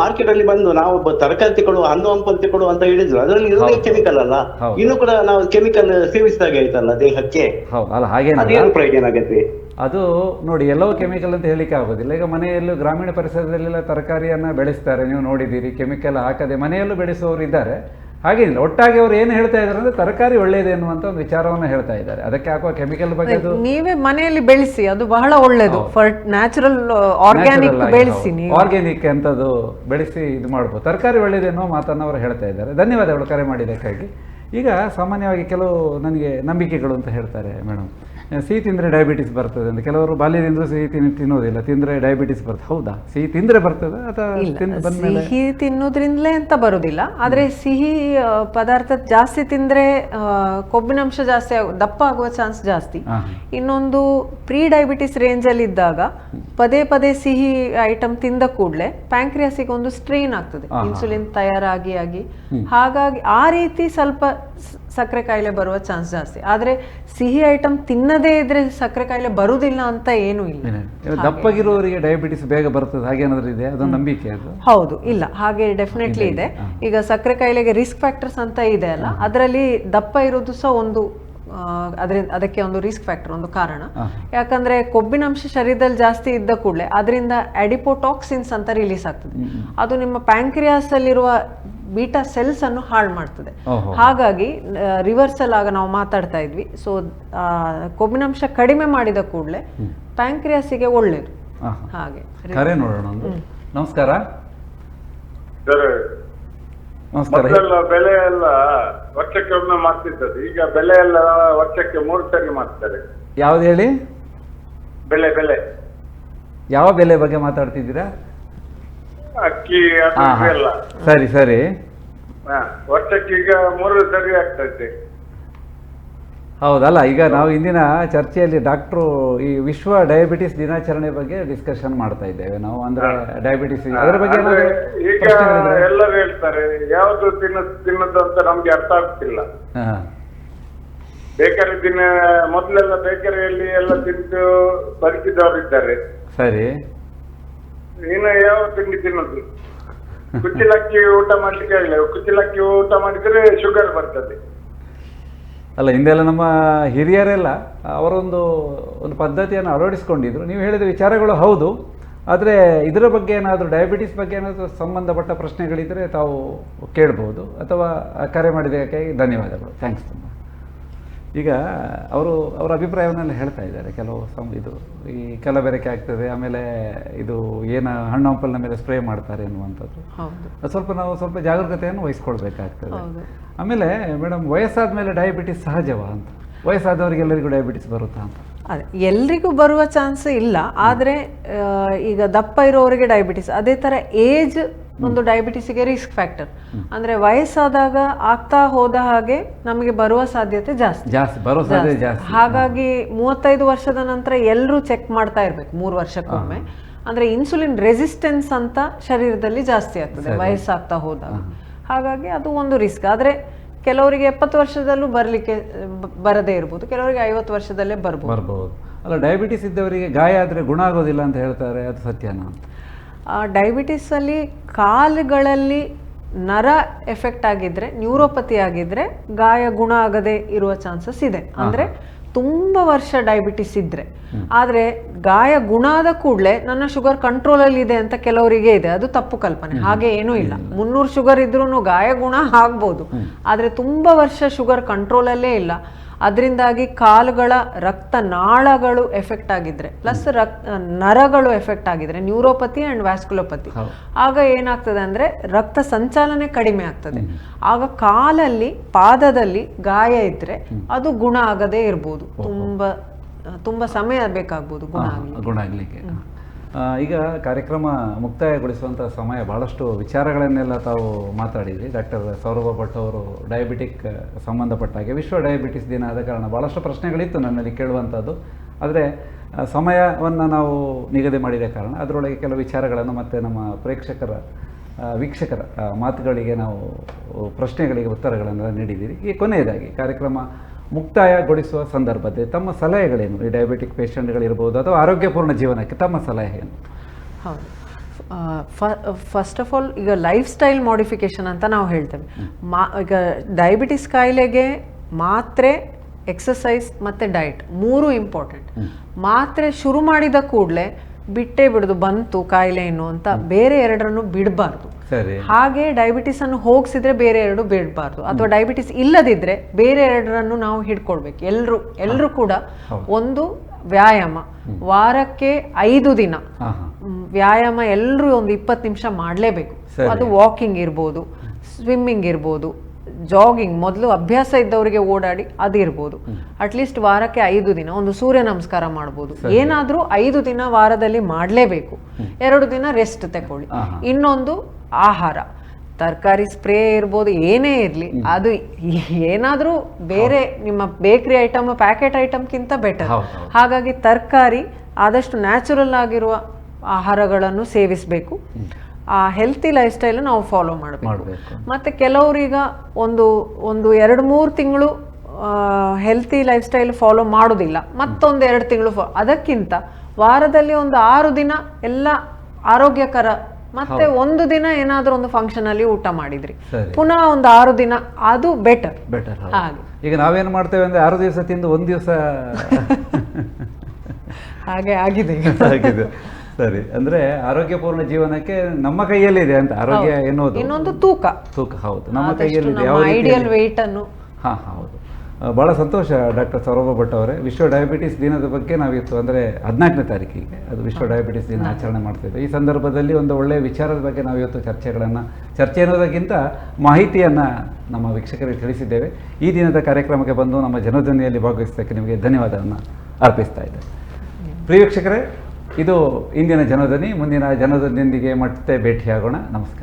ಮಾರ್ಕೆಟ್ ಅಲ್ಲಿ ಬಂದು ನಾವು ತರಕಾರಿ ತಗೊಳ್ಳುವ ಹಣ್ಣು ಹಂಪಲ್ ತಿಕೊಡು ಅಂತ ಹೇಳಿದ್ರು ಅದರಲ್ಲಿ ಇರೋದೇ ಕೆಮಿಕಲ್ ಅಲ್ಲ. ಇನ್ನು ಕೂಡ ನಾವು ಕೆಮಿಕಲ್ ಸೇವಿಸಿದಾಗೆ ಆಯ್ತಲ್ಲ ದೇಹಕ್ಕೆ. ಹೌದು ಅಲ್ಲ ಹಾಗೆ ಅದೇನು ಪ್ರಯೋಜನ ಆಗತ್ತೆ? ಅದು ನೋಡಿ ಎಲ್ಲೋ ಕೆಮಿಕಲ್ ಅಂತ ಹೇಳಿಕ್ಕೆ ಆಗೋದಿಲ್ಲ. ಈಗ ಮನೆಯಲ್ಲೂ ಗ್ರಾಮೀಣ ಪರಿಸರದಲ್ಲೆಲ್ಲ ತರಕಾರಿಯನ್ನ ಬೆಳೆಸ್ತಾರೆ. ನೀವು ನೋಡಿದ್ದೀರಿ ಕೆಮಿಕಲ್ ಹಾಕದೆ ಮನೆಯಲ್ಲೂ ಬೆಳೆಸುವವರು ಇದ್ದಾರೆ ಹಾಗೇನಿಲ್ಲ ಒಟ್ಟಾಗಿ ಅವ್ರು ಏನು ಹೇಳ್ತಾ ಇದ್ದಾರೆ ಅಂದ್ರೆ ತರಕಾರಿ ಒಳ್ಳೇದು ಅನ್ನುವಂತ ಒಂದು ವಿಚಾರವನ್ನು ಹೇಳ್ತಾ ಇದ್ದಾರೆ. ಅದಕ್ಕೆ ಹಾಕುವ ಕೆಮಿಕಲ್ ಬಗ್ಗೆ ನೀವೇ ಮನೆಯಲ್ಲಿ ಬೆಳೆಸಿ ಅದು ಬಹಳ ಒಳ್ಳೇದು. ಫರ್ ನ್ಯಾಚುರಲ್ ಆರ್ಗ್ಯಾನಿಕ್ ಬೆಳೆಸಿ ಆರ್ಗ್ಯಾನಿಕ್ ಅಂತದ್ದು ಬೆಳೆಸಿ ಇದು ಮಾಡ್ಬೋದು. ತರಕಾರಿ ಒಳ್ಳೇದೇನೋ ಮಾತನ್ನು ಅವರು ಹೇಳ್ತಾ ಇದ್ದಾರೆ. ಧನ್ಯವಾದಗಳು ಕರೆ ಮಾಡಿದ್ದಕ್ಕಾಗಿ. ಈಗ ಸಾಮಾನ್ಯವಾಗಿ ಕೆಲವು ನನಗೆ ನಂಬಿಕೆಗಳು ಅಂತ ಹೇಳ್ತಾರೆ ಮೇಡಮ್. ಸಿಹಿ ತಿಂದರೆ ಡಯಾಬಿಟಿಸ್ ಬರ್ತದೆ ಅಂತ. ಕೆಲವರು ಬಾಲ್ಯದಿಂದ ಸಿಹಿ ತಿನ್ ತಿನ್ನೋದಿಲ್ಲ ತಿಂದರೆ ಡಯಾಬಿಟಿಸ್ ಬರ್ತದೆ. ಹೌದಾ? ಸಿಹಿ ತಿಂದರೆ ಬರ್ತದೆ ಅಥವಾ ಸಿಹಿ ತಿನ್ನೋದ್ರಿಂದಲೇ ಅಂತ ಬರೋದಿಲ್ಲ. ಆದ್ರೆ ಸಿಹಿ ಪದಾರ್ಥ ಜಾಸ್ತಿ ತಿಂದ್ರೆ ಕೊಬ್ಬಿನಂಶ ಜಾಸ್ತಿ ಆಗ ದಪ್ಪ ಆಗುವ ಚಾನ್ಸ್ ಜಾಸ್ತಿ. ಇನ್ನೊಂದು ಪ್ರೀ ಡಯಾಬಿಟಿಸ್ ರೇಂಜಲ್ಲಿ ಇದ್ದಾಗ ಪದೇ ಪದೇ ಸಿಹಿ ಐಟಮ್ ತಿಂದ ಕೂಡಲೇ ಪ್ಯಾಂಕ್ರಿಯಾಸಿಗೆ ಒಂದು ಸ್ಟ್ರೈನ್ ಆಗ್ತದೆ ಇನ್ಸುಲಿನ್ ತಯಾರಾಗಿ ಆಗಿ. ಹಾಗಾಗಿ ಆ ರೀತಿ ಸ್ವಲ್ಪ ಸಕ್ಕರೆ ಕಾಯಿಲೆ ಬರುವ ಚಾನ್ಸ್ ಜಾಸ್ತಿ. ಆದ್ರೆ ಸಿಹಿ ಐಟಮ್ ತಿನ್ನದೇ ಇದ್ರೆ ಸಕ್ಕರೆ ಕಾಯಿಲೆ ಬರುದಿಲ್ಲ ಅಂತ ಏನೂ ಇಲ್ಲ. ದಪ್ಪಗಿರುವವರಿಗೆ ಡಯಾಬಿಟಿಸ್ ಬೇಗ ಬರ್ತದೆ. ಹಾಗೇನಾದ್ರೂ ಇದೆ? ಅದೊಂದು ನಂಬಿಕೆ ಅದು? ಹೌದು ಇಲ್ಲ. ಹಾಗೆ ಡೆಫಿನೆಟ್ಲಿ ಇದೆ. ಈಗ ಸಕ್ಕರೆ ಕಾಯಿಲೆಗೆ ರಿಸ್ಕ್ ಫ್ಯಾಕ್ಟರ್ಸ್ ಅಂತ ಇದೆ ಅಲ್ಲ ಅದರಲ್ಲಿ ದಪ್ಪ ಇರೋದು ಸಹ ಒಂದು ಅದರಿಂದ ಅದಕ್ಕೆ ಒಂದು ರಿಸ್ಕ್ ಫ್ಯಾಕ್ಟರ್ ಒಂದು ಕಾರಣ. ಯಾಕಂದ್ರೆ ಕೊಬ್ಬಿನಾಂಶ ಶರೀರದಲ್ಲಿ ಜಾಸ್ತಿ ಇದ್ದ ಕೂಡಲೇ ಅದರಿಂದ ಅಡಿಪೋಟಾಕ್ಸಿನ್ಸ್ ಅಂತ ರಿಲೀಸ್ ಆಗ್ತದೆ. ಅದು ನಿಮ್ಮ ಪ್ಯಾಂಕ್ರಿಯಾಸ್ ಅಲ್ಲಿರುವ ಬೀಟಾ ಸೆಲ್ಸ್ ಅನ್ನು ಹಾಳು ಮಾಡ್ತದೆ. ಹಾಗಾಗಿ ರಿವರ್ಸಲ್ ಆಗ ನಾವು ಮಾತಾಡ್ತಾ ಇದ್ವಿ. ಸೊ ಕೊಬ್ಬಿನಾಂಶ ಕಡಿಮೆ ಮಾಡಿದ ಕೂಡಲೇ ಪ್ಯಾಂಕ್ರಿಯಾಸಿಗೆ ಒಳ್ಳೇದು. ಹಾಗೆ. ಕರೆ ನೋಡೋಣ ನಮಸ್ಕಾರ. ಸರ್ ನಮಸ್ಕಾರ. ಮೊದಲೆಲ್ಲ ಬೆಲೆ ಎಲ್ಲ ವರ್ಷಕ್ಕೆ ಒಮ್ಮೆ ಮಾಡ್ತಿದ್ದದ್ದು. ಈಗ ಬೆಲೆ ಎಲ್ಲ ವರ್ಷಕ್ಕೆ ಮೂರು ಸರಿ ಮಾಡ್ತಾರೆ. ಯಾವ್ದು ಹೇಳಿ? ಬೆಲೆ ಬೆಲೆ. ಯಾವ ಬೆಲೆ ಬಗ್ಗೆ ಮಾತಾಡ್ತಿದ್ದೀರಾ? ಅಕ್ಕಿ ಅದು ಹಾ ಸರಿ ಸರಿ. ಹಾ ವರ್ಷಕ್ಕೆ ಈಗ ಮೂರು ಸರಿ ಆಗ್ತೈತೆ ಹೌದಲ್ಲ ಈಗ ನಾವು ಇಂದಿನ ಚರ್ಚೆಯಲ್ಲಿ ಡಾಕ್ಟ್ರು ಈ ವಿಶ್ವ ಡಯಾಬಿಟಿಸ್ ದಿನಾಚರಣೆ ಬಗ್ಗೆ ಡಿಸ್ಕಷನ್ ಮಾಡ್ತಾ ಇದ್ದೇವೆ ನಾವು. ಅಂದ್ರೆ ಡಯಾಬಿಟಿಸ್ ಅದರ ಬಗ್ಗೆ ಅಂದ್ರೆ ಏನಾದ್ರು ಈಗ ಪ್ರಶ್ನೆಗಳಿದ್ರೆ? ಎಲ್ಲರೂ ಹೇಳ್ತಾರೆ ಯಾವ್ದು ತಿನ್ನ ತಿನ್ನೋದು ಅಂತ ನಮ್ಗೆ ಅರ್ಥ ಆಗ್ತಿಲ್ಲ. ಹಾ. ಬೇಕರಿ ದಿನ ಮೊದಲೆಲ್ಲ ಬೇಕರಿಯಲ್ಲಿ ಎಲ್ಲ ತಿಂದು ಬದುಕಿದವರು ಇದ್ದಾರೆ ಸರಿ. ಇನ್ನು ಯಾವ ತಿಂಡಿ ತಿನ್ನೋದು? ಕುಚ್ಚಿಲಕ್ಕಿ ಊಟ ಮಾಡ್ಲಿಕ್ಕೆ ಇಲ್ಲ ಕುಚ್ಚಿಲಕ್ಕಿ ಊಟ ಮಾಡಿದ್ರೆ ಶುಗರ್ ಬರ್ತದೆ. ಅಲ್ಲ ಹಿಂದೆಲ್ಲ ನಮ್ಮ ಹಿರಿಯರೆಲ್ಲ ಅವರೊಂದು, ಒಂದು ಪದ್ಧತಿಯನ್ನು ಅಳವಡಿಸ್ಕೊಂಡಿದ್ರು. ನೀವು ಹೇಳಿದ ವಿಚಾರಗಳು ಹೌದು. ಆದರೆ ಇದರ ಬಗ್ಗೆ ಏನಾದರೂ ಡಯಾಬಿಟಿಸ್ ಬಗ್ಗೆ ಏನಾದರೂ ಸಂಬಂಧಪಟ್ಟ ಪ್ರಶ್ನೆಗಳಿದ್ದರೆ ತಾವು ಕೇಳ್ಬೋದು. ಅಥವಾ ಕರೆ ಮಾಡಿದಕ್ಕಾಗಿ ಧನ್ಯವಾದಗಳು. ಥ್ಯಾಂಕ್ಸ್ ತುಂಬ. ಈಗ ಅವರು ಅವರ ಅಭಿಪ್ರಾಯವನ್ನೆಲ್ಲ ಹೇಳ್ತಾ ಇದ್ದಾರೆ. ಕೆಲವು ಸಮ್ ಇದು ಈ ಕಲಬೆರಕೆ ಆಗ್ತದೆ ಆಮೇಲೆ ಇದು ಏನು ಹಣ್ಣು ಹಂಪಲ್ನ ಮೇಲೆ ಸ್ಪ್ರೇ ಮಾಡ್ತಾರೆ ಅನ್ನುವಂಥದ್ದು ಅದು ಸ್ವಲ್ಪ ನಾವು ಸ್ವಲ್ಪ ಜಾಗರೂಕತೆಯನ್ನು ವಹಿಸ್ಕೊಳ್ಬೇಕಾಗ್ತದೆ. ಆಮೇಲೆ ಮೇಡಮ್ ವಯಸ್ಸಾದ ಮೇಲೆ ಡಯಾಬಿಟಿಸ್ ಸಹಜವಾ ಅಂತ? ವಯಸ್ಸಾದವರಿಗೆಲ್ಲರಿಗೂ ಡಯಾಬಿಟಿಸ್ ಬರುತ್ತಾ ಅಂತ? ಅದೇ ಎಲ್ರಿಗೂ ಬರುವ ಚಾನ್ಸ್ ಇಲ್ಲ ಆದರೆ ಈಗ ದಪ್ಪ ಇರೋರಿಗೆ ಡಯಾಬಿಟಿಸ್ ಅದೇ ಥರ ಏಜ್ ಒಂದು ಡಯಾಬಿಟಿಸ್ಗೆ ರಿಸ್ಕ್ ಫ್ಯಾಕ್ಟರ್ ಅಂದ್ರೆ ವಯಸ್ಸಾದಾಗ ಆಗ್ತಾ ಹೋದ ಹಾಗೆ ನಮಗೆ ಬರುವ ಸಾಧ್ಯತೆ ಜಾಸ್ತಿ. ಜಾಸ್ತಿ ಬರೋ ಸಾಧ್ಯತೆ ಜಾಸ್ತಿ. ಹಾಗಾಗಿ ಮೂವತ್ತೈದು ವರ್ಷದ ನಂತರ ಎಲ್ಲರೂ ಚೆಕ್ ಮಾಡ್ತಾ ಇರ್ಬೇಕು ಮೂರು ವರ್ಷಕ್ಕೊಮ್ಮೆ. ಅಂದ್ರೆ ಇನ್ಸುಲಿನ್ ರೆಸಿಸ್ಟೆನ್ಸ್ ಅಂತ ಶರೀರದಲ್ಲಿ ಜಾಸ್ತಿ ಆಗ್ತದೆ ವಯಸ್ಸಾಗ್ತಾ ಹೋದಾಗ. ಹಾಗಾಗಿ ಅದು ಒಂದು ರಿಸ್ಕ್ ಆದ್ರೆ ಕೆಲವರಿಗೆ ಎಪ್ಪತ್ತು ವರ್ಷದಲ್ಲೂ ಬರಲಿಕ್ಕೆ ಬರದೇ ಇರಬಹುದು ಕೆಲವರಿಗೆ ಐವತ್ತು ವರ್ಷದಲ್ಲೇ ಬರಬಹುದು ಬರ್ಬೋದು. ಅಲ್ಲ ಡಯಾಬಿಟಿಸ್ ಇದ್ದವರಿಗೆ ಗಾಯ ಆದರೆ ಗುಣ ಆಗೋದಿಲ್ಲ ಅಂತ ಹೇಳ್ತಾರೆ ಅದು ಸತ್ಯನಾ? ಅಂತ ಡಯಾಬಿಟಿಸ್ ಅಲ್ಲಿ ಕಾಲುಗಳಲ್ಲಿ ನರ ಎಫೆಕ್ಟ್ ಆಗಿದ್ರೆ ನ್ಯೂರೋಪತಿ ಆಗಿದ್ರೆ ಗಾಯ ಗುಣ ಆಗದೆ ಇರುವ ಚಾನ್ಸಸ್ ಇದೆ. ಅಂದ್ರೆ ತುಂಬಾ ವರ್ಷ ಡಯಾಬಿಟಿಸ್ ಇದ್ರೆ. ಆದ್ರೆ ಗಾಯ ಗುಣ ಆದ ಕೂಡಲೇ ನನ್ನ ಶುಗರ್ ಕಂಟ್ರೋಲ್ ಅಲ್ಲಿ ಇದೆ ಅಂತ ಕೆಲವರಿಗೆ ಇದೆ. ಅದು ತಪ್ಪು ಕಲ್ಪನೆ. ಹಾಗೆ ಏನೂ ಇಲ್ಲ. ಮುನ್ನೂರು ಶುಗರ್ ಇದ್ರೂ ಗಾಯ ಗುಣ ಆಗ್ಬೋದು. ಆದ್ರೆ ತುಂಬಾ ವರ್ಷ ಶುಗರ್ ಕಂಟ್ರೋಲ್ ಅಲ್ಲೇ ಇಲ್ಲ. ಅದರಿಂದಾಗಿ ಕಾಲುಗಳ ರಕ್ತ ನಾಳಗಳು ಎಫೆಕ್ಟ್ ಆಗಿದ್ರೆ ಪ್ಲಸ್ ರಕ್ ನರಗಳು ಎಫೆಕ್ಟ್ ಆಗಿದ್ರೆ ನ್ಯೂರೋಪತಿ ಅಂಡ್ ವ್ಯಾಸ್ಕುಲೋಪತಿ ಆಗ ಏನಾಗ್ತದೆ ಅಂದ್ರೆ ರಕ್ತ ಸಂಚಾಲನೆ ಕಡಿಮೆ ಆಗ್ತದೆ. ಆಗ ಕಾಲಲ್ಲಿ ಪಾದದಲ್ಲಿ ಗಾಯ ಇದ್ರೆ ಅದು ಗುಣ ಆಗದೇ ಇರ್ಬೋದು. ತುಂಬಾ ತುಂಬಾ ಸಮಯ ಬೇಕಾಗ್ಬೋದು ಗುಣ ಆಗಲಿಕ್ಕೆ. ಈಗ ಕಾರ್ಯಕ್ರಮ ಮುಕ್ತಾಯಗೊಳಿಸುವಂಥ ಸಮಯ ಭಾಳಷ್ಟು ವಿಚಾರಗಳನ್ನೆಲ್ಲ ತಾವು ಮಾತಾಡಿದ್ವಿ ಡಾಕ್ಟರ್ ಸೌರಭ ಭಟ್ ಅವರು ಡಯಾಬಿಟಿಕ್ ಸಂಬಂಧಪಟ್ಟ ಹಾಗೆ ವಿಶ್ವ ಡಯಾಬಿಟಿಸ್ ದಿನ ಆದ ಕಾರಣ ಭಾಳಷ್ಟು ಪ್ರಶ್ನೆಗಳಿತ್ತು ನನ್ನಲ್ಲಿ ಕೇಳುವಂಥದ್ದು ಆದರೆ ಸಮಯವನ್ನು ನಾವು ನಿಗದಿ ಮಾಡಿದ ಕಾರಣ ಅದರೊಳಗೆ ಕೆಲವು ವಿಚಾರಗಳನ್ನು ಮತ್ತು ನಮ್ಮ ಪ್ರೇಕ್ಷಕರ ವೀಕ್ಷಕರ ಮಾತುಗಳಿಗೆ ನಾವು ಪ್ರಶ್ನೆಗಳಿಗೆ ಉತ್ತರಗಳನ್ನು ನೀಡಿದ್ದೀರಿ. ಈ ಕೊನೆಯದಾಗಿ ಕಾರ್ಯಕ್ರಮ ಮುಕ್ತಾಯಗೊಳಿಸುವ ಸಂದರ್ಭದಲ್ಲಿ ತಮ್ಮ ಸಲಹೆಗಳೇನು? ಈ ಡಯಾಬಿಟಿಕ್ ಪೇಷಂಟ್ಗಳಿರ್ಬೋದು ಅಥವಾ ಆರೋಗ್ಯಪೂರ್ಣ ಜೀವನಕ್ಕೆ ತಮ್ಮ ಸಲಹೆ ಏನು ಹೌದು ಫಸ್ಟ್ ಆಫ್ ಆಲ್ ಈಗ ಲೈಫ್ ಸ್ಟೈಲ್ ಮಾಡಿಫಿಕೇಶನ್ ಅಂತ ನಾವು ಹೇಳ್ತೇವೆ. ಮಾ ಈಗ ಡಯಾಬಿಟಿಸ್ ಕಾಯಿಲೆಗೆ ಮಾತ್ರೆ ಎಕ್ಸಸೈಸ್ ಮತ್ತು ಡಯಟ್ ಮೂರು ಇಂಪಾರ್ಟೆಂಟ್ ಮಾತ್ರೆ ಶುರು ಮಾಡಿದ ಕೂಡಲೇ ಬಿಟ್ಟೇ ಬಿಡೋದು ಬಂತು ಕಾಯಿಲೆ ಏನು ಅಂತ ಬೇರೆ ಎರಡರನ್ನು ಬಿಡಬಾರ್ದು. ಸರಿ. ಹಾಗೆ ಡಯಾಬಿಟಿಸ್ ಅನ್ನು ಹೋಗಿಸಿದ್ರೆ ಬೇರೆ ಎರಡು ಬಿಡಬಾರ್ದು. ಅಥವಾ ಡಯಾಬಿಟಿಸ್ ಇಲ್ಲದಿದ್ರೆ ಬೇರೆ ಎರಡರನ್ನು ನಾವು ಹಿಡ್ಕೊಳ್ಬೇಕು. ಎಲ್ಲರೂ ಎಲ್ಲರೂ ಕೂಡ ಒಂದು ವ್ಯಾಯಾಮ. ವಾರಕ್ಕೆ ಐದು ದಿನ. ವ್ಯಾಯಾಮ ಎಲ್ಲರೂ ಒಂದು ಇಪ್ಪತ್ತು ನಿಮಿಷ ಮಾಡಲೇಬೇಕು. ಅದು ವಾಕಿಂಗ್ ಇರ್ಬೋದು ಸ್ವಿಮ್ಮಿಂಗ್ ಇರ್ಬೋದು ಜಾಗಿಂಗ್ ಮೊದಲು ಅಭ್ಯಾಸ ಇದ್ದವರಿಗೆ ಓಡಾಡಿ ಅದು ಇರ್ಬೋದು. ಅಟ್ಲೀಸ್ಟ್ ವಾರಕ್ಕೆ ಐದು ದಿನ ಒಂದು ಸೂರ್ಯ ನಮಸ್ಕಾರ ಮಾಡ್ಬೋದು. ಏನಾದರೂ ಐದು ದಿನ ವಾರದಲ್ಲಿ ಮಾಡಲೇಬೇಕು. ಎರಡು ದಿನ ರೆಸ್ಟ್ ತಗೊಳ್ಳಿ ಇನ್ನೊಂದು ಆಹಾರ ತರಕಾರಿ ಸ್ಪ್ರೇ ಇರ್ಬೋದು ಏನೇ ಇರಲಿ ಅದು ಏನಾದರೂ ಬೇರೆ ನಿಮ್ಮ ಬೇಕ್ರಿ ಐಟಮ್ ಪ್ಯಾಕೆಟ್ ಐಟಮ್ಗಿಂತ ಬೆಟರ್. ಹಾಗಾಗಿ ತರಕಾರಿ ಆದಷ್ಟು ನ್ಯಾಚುರಲ್ ಆಗಿರುವ ಆಹಾರಗಳನ್ನು ಸೇವಿಸಬೇಕು. ಆ ಹೆಲ್ತಿ ಲೈಫ್ ಸ್ಟೈಲ್ ನಾವು ಫಾಲೋ ಮಾಡಬೇಕು. ಮಾಡಬೇಕು. ಮತ್ತೆ ಕೆಲವರೀಗ ಒಂದು ಒಂದು ಎರಡು ಮೂರು ತಿಂಗಳು ಹೆಲ್ತಿ ಲೈಫ್ ಸ್ಟೈಲ್ ಫಾಲೋ ಮಾಡೋದಿಲ್ಲ. ಮತ್ತೊಂದು ಎರಡು ತಿಂಗಳು ಫಾ ಅದಕ್ಕಿಂತ ವಾರದಲ್ಲಿ ಒಂದು ಆರು ದಿನ ಎಲ್ಲ ಆರೋಗ್ಯಕರ ಮತ್ತೆ ಒಂದು ದಿನ ಏನಾದರೂ ಒಂದು ಫಂಕ್ಷನ್ ಅಲ್ಲಿ ಊಟ ಮಾಡಿದ್ರಿ. ಪುನಃ ಒಂದು ಆರು ದಿನ ಅದು ಬೆಟರ್ ಬೆಟರ್ ಹಾಗೆ. ಈಗ ನಾವೇನ್ ಮಾಡ್ತೇವೆ ಅಂದ್ರೆ ಆರು ದಿವಸ ತಿಂದು ಒಂದು ದಿವಸ ಹಾಗೆ ಆಗಿದೆ ಆಗಿದೆ. ಸರಿ. ಅಂದ್ರೆ ಆರೋಗ್ಯಪೂರ್ಣ ಜೀವನಕ್ಕೆ ನಮ್ಮ ಕೈಯಲ್ಲಿ ಇದೆ ಅಂತ ಆರೋಗ್ಯ. ಎನ್ನುವುದು. ಇನ್ನೊಂದು ತೂಕ. ತೂಕ ಹೌದು. ನಮ್ಮ ಕೈಯಲ್ಲಿ ಇದೆ ಐಡಿಯಲ್ ವೆಯ್ಟ್ ಅನ್ನು ಹಾ ಹೌದು. ಬಹಳ ಸಂತೋಷ ಡಾಕ್ಟರ್ ಸೌರಭ ಭಟ್ ಅವರೇ. ವಿಶ್ವ ಡಯಾಬಿಟಿಸ್ ದಿನದ ಬಗ್ಗೆ ನಾವಿತ್ತು ಅಂದರೆ ಹದಿನಾಲ್ಕನೇ ತಾರೀಕಿಗೆ ಅದು ವಿಶ್ವ ಡಯಾಬಿಟಿಸ್ ದಿನ ಆಚರಣೆ ಮಾಡ್ತಿದ್ದೆ ಈ ಸಂದರ್ಭದಲ್ಲಿ ಒಂದು ಒಳ್ಳೆಯ ವಿಚಾರದ ಬಗ್ಗೆ ನಾವು ಇವತ್ತು ಚರ್ಚೆಗಳನ್ನು, ಚರ್ಚೆ ಅನ್ನೋದಕ್ಕಿಂತ ಮಾಹಿತಿಯನ್ನು ನಮ್ಮ ವೀಕ್ಷಕರಿಗೆ ತಿಳಿಸಿದ್ದೇವೆ. ಈ ದಿನದ ಕಾರ್ಯಕ್ರಮಕ್ಕೆ ಬಂದು ನಮ್ಮ ಜನಧ್ವನಿಯಲ್ಲಿ ಭಾಗವಹಿಸಿದ್ದಕ್ಕೆ ನಿಮಗೆ ಧನ್ಯವಾದವನ್ನು ಅರ್ಪಿಸ್ತಾ ಇದೆ ಪ್ರಿಯ ಇದು ಇಂದಿನ ಜನಧ್ವನಿ ಮುಂದಿನ ಜನಧ್ವನಿಯೊಂದಿಗೆ ಮತ್ತೆ ಭೇಟಿಯಾಗೋಣ. ನಮಸ್ಕಾರ.